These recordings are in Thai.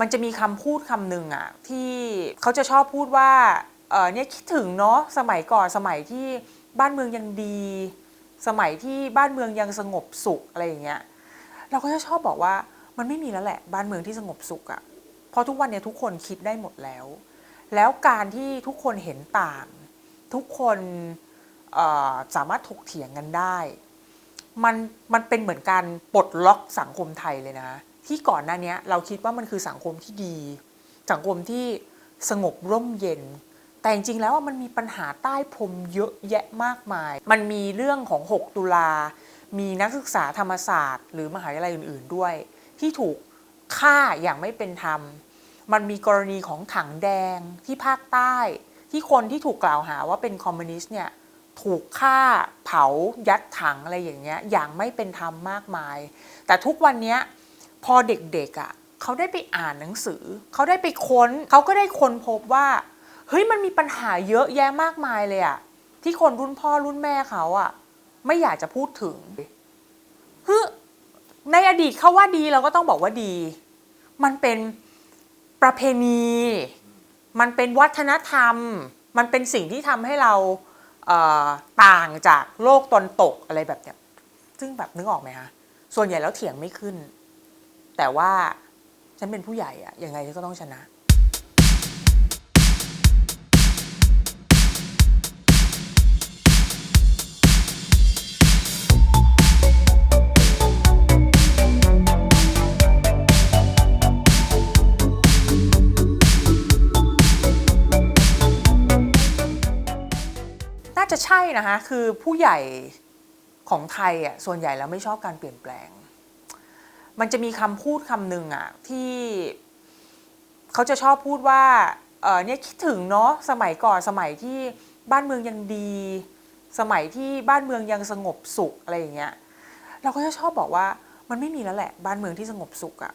มันจะมีคำพูดคำหนึ่งอะที่เขาจะชอบพูดว่าเออเนี่ยคิดถึงเนาะสมัยก่อนสมัยที่บ้านเมืองยังดี สมัยที่บ้านเมืองยังสงบสุขอะไรอย่างเงี้ยเราก็จะชอบบอกว่ามันไม่มีแล้วแหละ บ้านเมืองที่สงบสุขอะเพราะทุกวันเนี้ทุกคนคิดได้หมดแล้ว แล้วการที่ทุกคนเห็นต่าง ทุกคนสามารถถกเถียงกันได้ มันมันเป็นเหมือนการปลดล็อกสังคมไทยเลยนะ ที่ก่อนหน้านี้เราคิดว่ามันคือสังคมที่ดี สังคมที่สงบร่มเย็น แต่จริงๆแล้วมันมีปัญหาใต้พรมเยอะแยะมากมาย มันมีเรื่องของ 6 ตุลา มีนักศึกษาธรรมศาสตร์ หรือมหาวิทยาลัยอื่น ๆด้วย ที่ถูกฆ่าอย่างไม่เป็นธรรม มันมีกรณีของถังแดงที่ภาคใต้ ที่คนที่ถูกกล่าวหาว่าเป็นคอมมิวนิสต์เนี่ยถูกฆ่าเผายัดถังอะไรอย่างเงี้ยอย่างไม่เป็นธรรมมากมาย แต่ทุกวันเนี้ย พอเด็กๆอะ่ะเขาได้ไปอ่านหนังสือ เขาได้ไปค้น เขาก็ได้ค้นพบว่า เฮ้ยมันมีปัญหาเยอะแยะมากมายเลยอะที่คนรุ่นพ่อรุ่นแม่เขาอะไม่อยากจะพูดถึงฮึในอดีตเขาว่าดีเราก็ต้องบอกว่าดี มันเป็นประเพณี มันเป็นวัฒนธรรม มันเป็นสิ่งที่ทำให้เราเต่างจากโลกตนตกอะไรแบบเนี้ยซึ่งแบบนึกออกไหมคะส่วนใหญ่แล้วเถียงไม่ขึ้น แต่ว่าฉันเป็นผู้ใหญ่อะยังไงฉันก็ต้องชนะ น่าจะใช่นะคะ คือผู้ใหญ่ของไทยอะส่วนใหญ่แล้วไม่ชอบการเปลี่ยนแปลง มันจะมีคำพูดคำหนึ่งอะที่เขาจะชอบพูดว่าเออเนี่ยคิดถึงเนาะสมัยก่อนสมัยที่บ้านเมืองยังดี สมัยที่บ้านเมืองยังสงบสุขอะไรอย่างเงี้ยเราก็จะชอบบอกว่ามันไม่มีแล้วแหละ บ้านเมืองที่สงบสุขอะ่ะ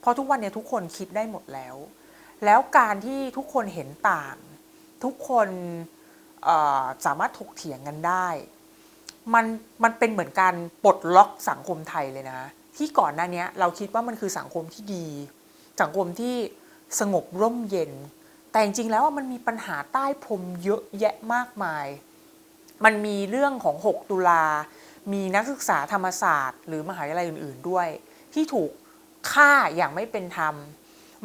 เพราะทุกวันเนี้ทุกคนคิดได้หมดแล้ว แล้วการที่ทุกคนเห็นต่าง ทุกคนสามารถถกเถียงกันได้ มันมันเป็นเหมือนการปลดล็อกสังคมไทยเลยนะ ที่ก่อนหน้านี้เราคิดว่ามันคือสังคมที่ดี สังคมที่สงบร่มเย็น แต่จริงๆแล้วมันมีปัญหาใต้พรมเยอะแยะมากมาย มันมีเรื่องของ 6 ตุลา มีนักศึกษาธรรมศาสตร์ หรือมหาวิทยาลัยอื่น ๆ ด้วย ที่ถูกฆ่าอย่างไม่เป็นธรรม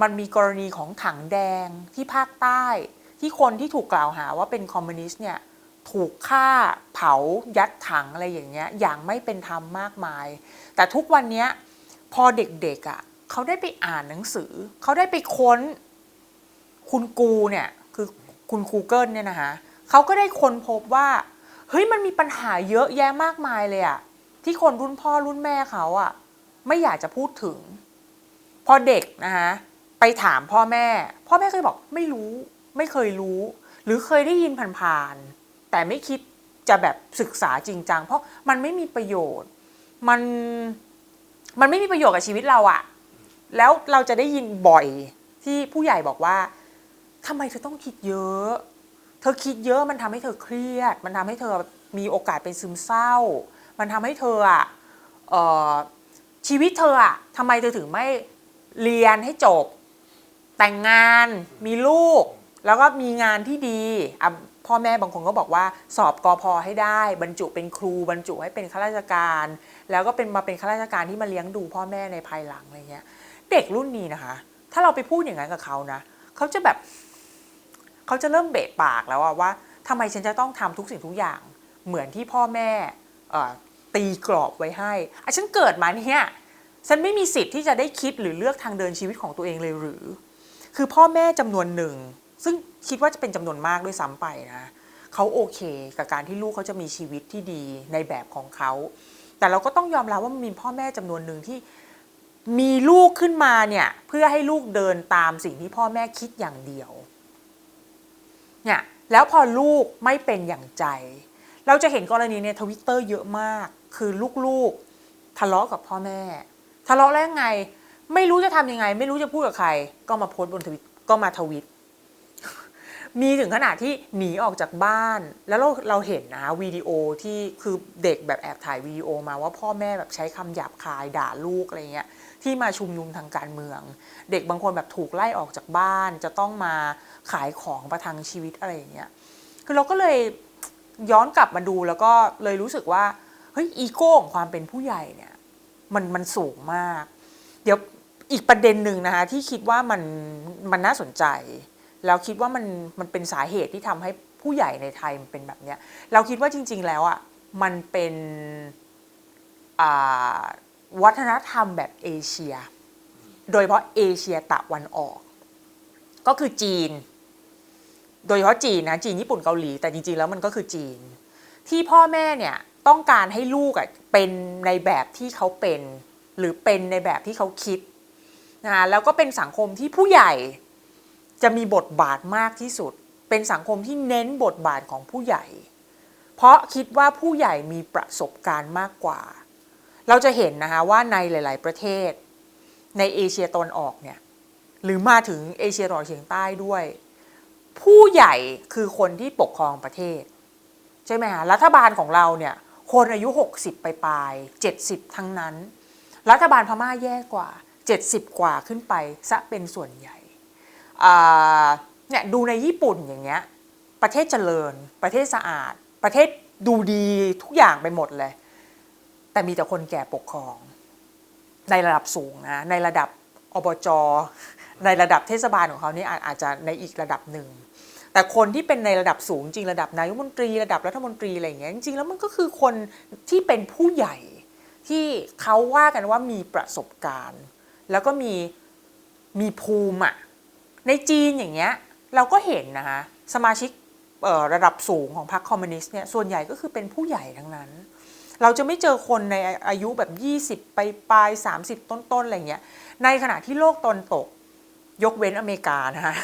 มันมีกรณีของถังแดงที่ภาคใต้ ที่คนที่ถูกกล่าวหาว่าเป็นคอมมิวนิสต์เนี่ย ถูกฆ่าเผายัดถังอะไรอย่างเงี้ยอย่างไม่เป็นธรรมมากมาย แต่ทุกวันนี้พอเด็กๆอะเขาได้ไปอ่านหนังสือ เขาได้ไปค้นคุณกูเนี่ยคือคุณคูเกิลเนี่ยนะคะเขาก็ได้ค้นพบว่าเฮ้ยมันมีปัญหาเยอะแยะมากมายเลยอะที่คนรุ่นพ่อรุ่นแม่เขาอะไม่อยากจะพูดถึง พอเด็กนะคะไปถามพ่อแม่ พ่อแม่เคยบอกไม่รู้ ไม่เคยรู้ หรือเคยได้ยินผ่านๆ แต่ไม่คิดจะแบบศึกษาจริงจังเพราะมันไม่มีประโยชน์ มันมันไม่มีประโยชน์กับชีวิตเราอะแล้วเราจะได้ยินบ่อยที่ผู้ใหญ่บอกว่าทำไมเธอต้องคิดเยอะ เธอคิดเยอะมันทำให้เธอเครียด มันทำให้เธอมีโอกาสเป็นซึมเศร้า มันทำให้เธออะชีวิตเธออะทำไมเธอถึงไม่เรียนให้จบ แต่งงานมีลูก แล้วก็มีงานที่ดีอะ พ่อแม่บางคนก็บอกว่าสอบกอพอให้ได้ บรรจุเป็นครูบรรจุให้เป็นข้าราชการ แล้วก็เป็นมาเป็นข้าราชการที่มาเลี้ยงดูพ่อแม่ในภายหลังอะไรเงี้ย เด็กรุ่นนี้นะคะ ถ้าเราไปพูดอย่างนั้นกับเขานะเขาจะแบบเขาจะเริ่มเบะปากแล้วว่าทำไมฉันจะต้องทำทุกสิ่งทุกอย่างเหมือนที่พ่อแม่ตีกรอบไว้ให้อะฉันเกิดมาเนี่ยฉันไม่มีสิทธิ์ที่จะได้คิดหรือเลือกทางเดินชีวิตของตัวเองเลยหรือ คือพ่อแม่จำนวนหนึ่ง ซึ่งคิดว่าจะเป็นจำนวนมากด้วยซ้ำไปนะเขาโอเคกับการที่ลูกเขาจะมีชีวิตที่ดีในแบบของเขา แต่เราก็ต้องยอมรับว่ามันมีพ่อแม่จำนวนหนึ่งที่มีลูกขึ้นมาเนี่ยเพื่อให้ลูกเดินตามสิ่งที่พ่อแม่คิดอย่างเดียวเนี่ยแล้วพอลูกไม่เป็นอย่างใจ เราจะเห็นกรณีในทวิตเตอร์เยอะมาก คือลูกๆทะเลาะกับพ่อแม่ ทะเลาะแล้วไง ไม่รู้จะทำยังไง ไม่รู้จะพูดกับใคร ก็มาโพสต์บนทวิตก็มาทวิต มีถึงขนาดที่หนีออกจากบ้าน แล้วเราเราเห็นนะวิดีโอที่คือเด็กแบบแอบถ่ายวิดีโอมาว่าพ่อแม่แบบใช้คำหยาบคายด่าลูกอะไรเงี้ยที่มาชุมนุมทางการเมือง เด็กบางคนแบบถูกไล่ออกจากบ้าน จะต้องมาขายของประทังชีวิตอะไรอย่างเงี้ยคือเราก็เลยย้อนกลับมาดูแล้วก็เลยรู้สึกว่าเฮ้ยอีโก้ของความเป็นผู้ใหญ่เนี่ยมันมันสูงมาก เดี๋ยวอีกประเด็นหนึ่งนะคะที่คิดว่ามันมันน่าสนใจ แล้วคิดว่ามันมันเป็นสาเหตุที่ทำให้ผู้ใหญ่ในไทยมันเป็นแบบเนี้ยเราคิดว่าจริง ๆ แล้วอะมันเป็นวัฒนธรรมแบบเอเชีย โดยเฉพาะเอเชียตะวันออก ก็คือจีน โดยเฉพาะจีนนะจีนญี่ปุ่นเกาหลีแต่จริงๆแล้วมันก็คือจีน ที่พ่อแม่เนี่ยต้องการให้ลูกอะเป็นในแบบที่เขาเป็น หรือเป็นในแบบที่เขาคิดนะแล้วก็เป็นสังคมที่ผู้ใหญ่ จะมีบทบาทมากที่สุด เป็นสังคมที่เน้นบทบาทของผู้ใหญ่ เพราะคิดว่าผู้ใหญ่มีประสบการณ์มากกว่า เราจะเห็นนะคะว่าในหลาย ๆ ประเทศ ในเอเชียตะวันออกเนี่ยหรือมาถึงเอเชียตะวันออกเฉียงใต้ด้วย ผู้ใหญ่คือคนที่ปกครองประเทศ ใช่ไหมคะรัฐบาลของเราเนี่ยคนอายุ 60 ไปปลาย 70 ทั้งนั้น รัฐบาลพม่าแย่กว่า 70 กว่าขึ้นไปซะเป็นส่วนใหญ่ เนี่ยดูในญี่ปุ่นอย่างเงี้ยประเทศเจริญ ประเทศสะอาด ประเทศดูดีทุกอย่างไปหมดเลย แต่มีแต่คนแก่ปกครอง ในระดับสูงนะในระดับอบจในระดับเทศบาลของเขานี่อาจอาจจะในอีกระดับหนึ่งแต่คนที่เป็นในระดับสูงจริงระดับนายกมนตรีระดับรัฐมนตรีอะไรอย่างเงี้ยจริงแล้วมันก็คือคนที่เป็นผู้ใหญ่ที่เขาว่ากันว่ามีประสบการณ์ แล้วก็มีมีภูมิอะ ในจีนอย่างเงี้ยเราก็เห็นนะคะสมาชิกระดับสูงของพรรคคอมมิวนิสต์เนี่ยส่วนใหญ่ก็คือเป็นผู้ใหญ่ทั้งนั้น เราจะไม่เจอคนในอายุแบบ 20 ไปปลาย 30 ต้นๆอะไรเงี้ยในขณะที่โลกตนตกยกเว้นอเมริกานะคะ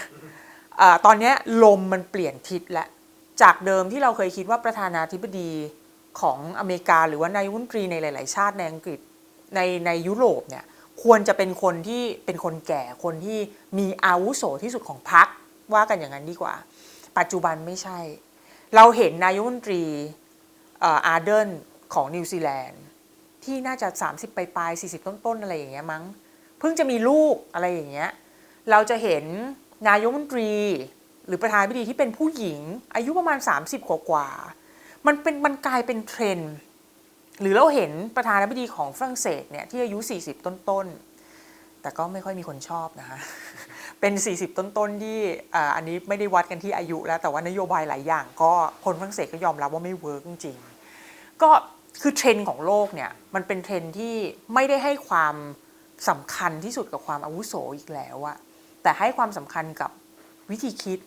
อ่าตอนนี้ลมมันเปลี่ยนทิศแล้วจากเดิมที่เราเคยคิดว่าประธานาธิบดีของอเมริกา หรือว่านายกรัฐมนตรีในหลาย ๆ ชาติในอังกฤษในในยุโรปเนี่ย ควรจะเป็นคนที่เป็นคนแก่คนที่มีอาวุโสที่สุดของพรรคว่ากันอย่างนั้นดีกว่า ปัจจุบันไม่ใช่ เราเห็นนายกรัฐมนตรีอาร์เดนของนิวซีแลนด์ที่น่าจะ 30 ไปปลายๆ40 ต้นๆอะไรอย่างเงี้ยมั้ง เพิ่งจะมีลูกอะไรอย่างเงี้ยเราจะเห็นนายกรัฐมนตรี หรือประธานาธิบดีที่เป็นผู้หญิง อายุประมาณ 30 กว่ากว่าๆมันเป็นมันกลายเป็นเทรนด์ หรือเราเห็นประธานาธิบดีของฝรั่งเศสเนี่ยที่อายุ 40 ต้นๆ แต่ก็ไม่ค่อยมีคนชอบนะคะเป็น 40 ต้นๆ ที่อันนี้ไม่ได้วัดกันที่อายุแล้ว แต่ว่านโยบายหลายอย่าง ก็คนฝรั่งเศสก็ยอมรับว่าไม่เวิร์กจริงก็คือเทรนด์ของโลกเนี่ยมันเป็นเทรนด์ที่ไม่ได้ให้ความสำคัญที่สุดกับความอาวุโสอีกแล้วอะแต่ให้ความสำคัญกับวิธีคิด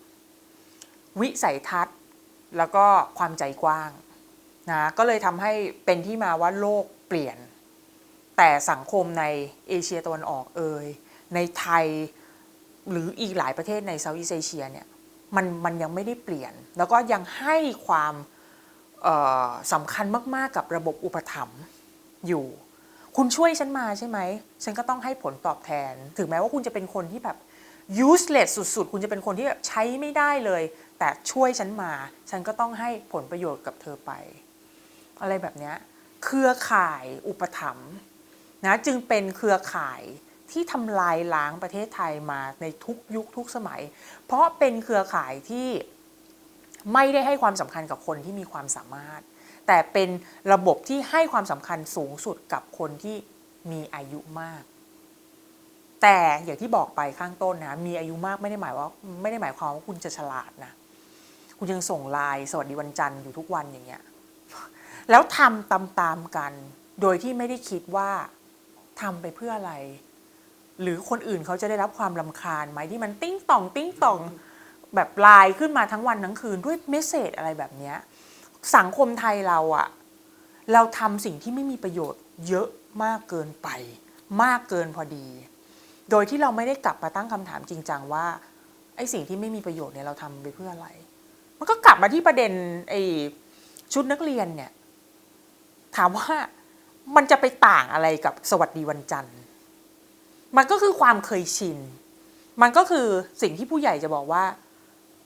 วิสัยทัศน์ แล้วก็ความใจกว้าง นะก็เลยทำให้เป็นที่มาว่าโลกเปลี่ยน แต่สังคมในเอเชียตะวันออกเอยในไทยหรืออีกหลายประเทศในเซาท์อีสเอเชียเนี่ยมันมันยังไม่ได้เปลี่ยน แล้วก็ยังให้ความสำคัญมาก ๆ กับระบบอุปถัมภ์อยู่ คุณช่วยฉันมาใช่ไหม ฉันก็ต้องให้ผลตอบแทน ถึงแม้ว่าคุณจะเป็นคนที่แบบ useless สุด ๆ คุณจะเป็นคนที่แบบใช้ไม่ได้เลย แต่ช่วยฉันมา ฉันก็ต้องให้ผลประโยชน์กับเธอไป อะไรแบบนี้เครือข่ายอุปถัมภ์นะจึงเป็นเครือข่ายที่ทำลายล้างประเทศไทยมาในทุกยุคทุกสมัย เพราะเป็นเครือข่ายที่ไม่ได้ให้ความสำคัญกับคนที่มีความสามารถ แต่เป็นระบบที่ให้ความสำคัญสูงสุดกับคนที่มีอายุมาก แต่อย่างที่บอกไปข้างต้นนะ มีอายุมากไม่ได้หมายว่าไม่ได้หมายความว่าคุณจะฉลาดนะ คุณยังส่งไลน์สวัสดีวันจันทร์อยู่ทุกวันอย่างเงี้ย แล้วทำตามๆกัน โดยที่ไม่ได้คิดว่าทำไปเพื่ออะไร หรือคนอื่นเขาจะได้รับความลำคาญไหมที่มันติ้งต่อง ติ้งต่อง แบบไลน์ขึ้นมาทั้งวันทั้งคืนด้วยเมสเซจอะไรแบบเนี้ยสังคมไทยเราอะเราทำสิ่งที่ไม่มีประโยชน์เยอะมากเกินไป มากเกินพอดี โดยที่เราไม่ได้กลับมาตั้งคำถามจริงจังว่าไอ้สิ่งที่ไม่มีประโยชน์เนี่ยเราทำไปเพื่ออะไร มันก็กลับมาที่ประเด็นไอ้ชุดนักเรียนเนี่ย ถามว่ามันจะไปต่างอะไรกับสวัสดีวันจันทร์ มันก็คือความเคยชิน มันก็คือสิ่งที่ผู้ใหญ่จะบอกว่า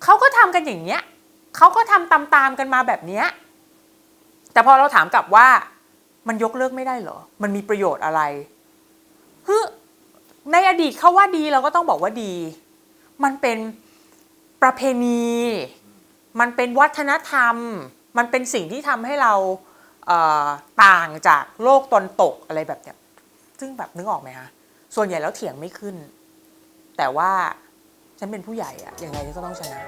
เขาก็ทำกันอย่างเนี้ยเขาก็ทำตามๆกันมาแบบเนี้ยแต่พอเราถามกลับว่ามันยกเลิกไม่ได้เหรอ มันมีประโยชน์อะไรเฮ้ยในอดีตเขาว่าดีเราก็ต้องบอกว่าดี มันเป็นประเพณี มันเป็นวัฒนธรรม มันเป็นสิ่งที่ทำให้เรา ต่างจากโลกตนตกอะไรแบบเนี้ยซึ่งแบบนึกออกไหมคะส่วนใหญ่แล้วเถียงไม่ขึ้น แต่ว่าฉันเป็นผู้ใหญ่อะยังไงฉันก็ต้องชนะ